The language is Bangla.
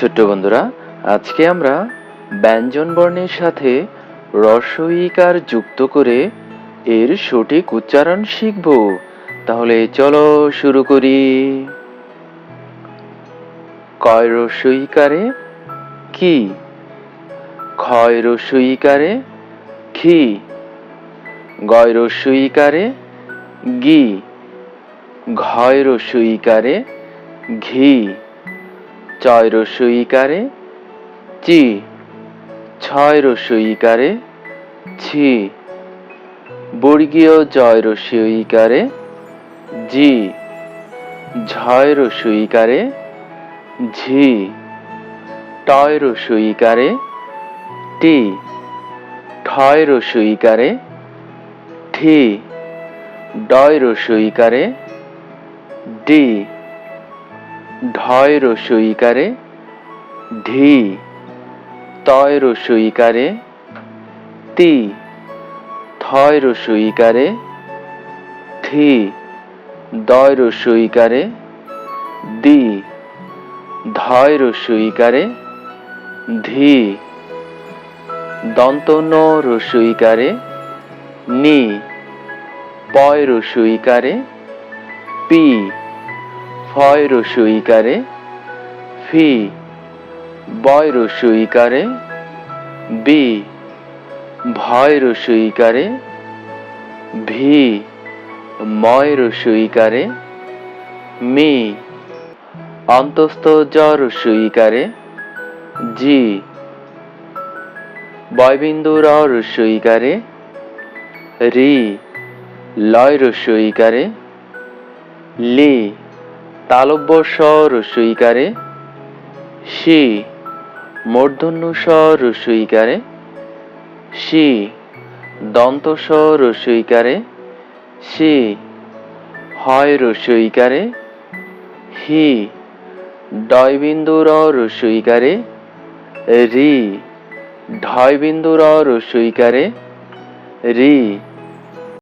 ছোট্ট বন্ধুরা, আজকে আমরা ব্যঞ্জন বর্ণের সাথে রস্বইকার যুক্ত করে এর সঠিক উচ্চারণ শিখব। তাহলে চলো শুরু করি। কয় রস্বইকারে কি? ক্ষয় রস্বইকারে খি গয় রস্বইকারে গি। ঘয় রস্বইকারে ঘি। চয় রস্বইকারে চি, ছয় রস্বইকারে ছি। বর্গীয় জয় রস্বইকারে জি। ঝয় রস্বইকারে ঝি। টয় রস্বইকারে টি। ঠয় রস্বইকারে ঠি। ডয় রস্বইকারে ডি। ঢয় রস্বইকারে ঢি তয় রস্বইকারে তি থয় রস্বইকারে থি দয় রস্বইকারে দি ধয় রস্বইকারে ধি দন্ত ন রস্বইকারে নি পয় রস্বইকারে পি ফয় রস্বইকারে ফি বয় রস্বইকারে বি ভয় রস্বইকারে ভি ময় রস্বইকারে মি অন্তস্থ জ রস্বইকারে জি বয়বিন্দু র রস্বইকারে রি লয় রস্বইকারে লি তালব্য স রস্বইকারে সি মূর্ধন্য স রস্বইকারে সি দন্ত স রস্বইকারে সি হয় রস্বইকারে হি ডয়বিন্দু র রস্বইকারে রি ঢয় বিন্দু র রস্বইকারে রি